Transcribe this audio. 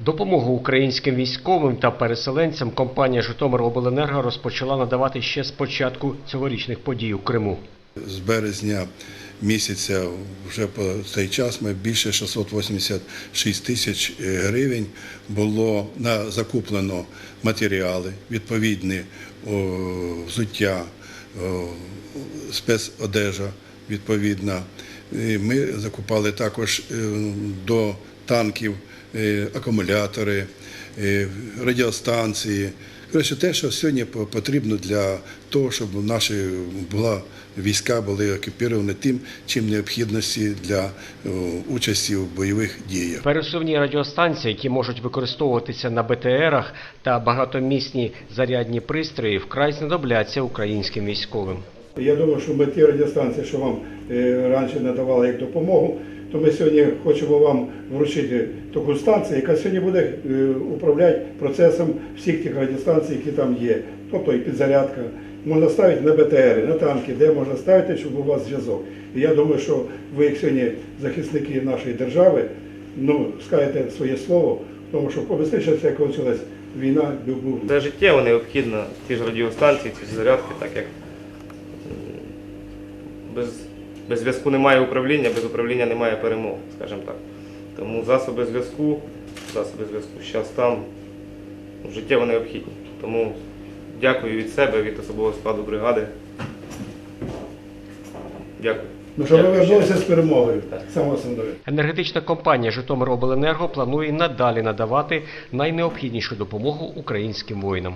Допомогу українським військовим та переселенцям компанія Житомиробленерго розпочала надавати ще з початку цьогорічних подій у Криму. З березня місяця вже по цей час ми більше 686 тисяч е, гривень було на закуплено матеріали, відповідні взуття, спецодежа відповідна. Ми закупали також е, до танків е, акумулятори, е, радіостанції. Коротше, те, що сьогодні по- потрібно для того, щоб наші була, війська були окуповані тим, чим необхідності для участі в бойових діях. Пересувні радіостанції, які можуть використовуватися на БТРах та багатомісні зарядні пристрої, вкрай знадобляться українським військовим. Я думаю, що ми ті радіостанції, що вам е, раніше надавали як допомогу, то ми сьогодні хочемо вам вручити таку станцію, яка сьогодні буде е, управляти процесом всіх тих радіостанцій, які там є. Тобто і підзарядка. Можна ставити на БТРи, на танки, де можна ставити, щоб у вас зв'язок. І я думаю, що ви, як сьогодні захисники нашої держави, ну, скажете своє слово, тому що побистріше це кончилась війна, був Це життєво необхідно, ті ж радіостанції, ці зарядки, так як без, без зв'язку немає управління, без управління немає перемог, скажімо так. Тому засоби зв'язку, засоби зв'язку зараз там життєво необхідні. Тому дякую від себе, від особового складу бригади. Дякую. Ну, щоб ви вернулися з перемогою. Саме основне. Енергетична компанія Житомиробленерго планує надалі надавати найнеобхіднішу допомогу українським воїнам.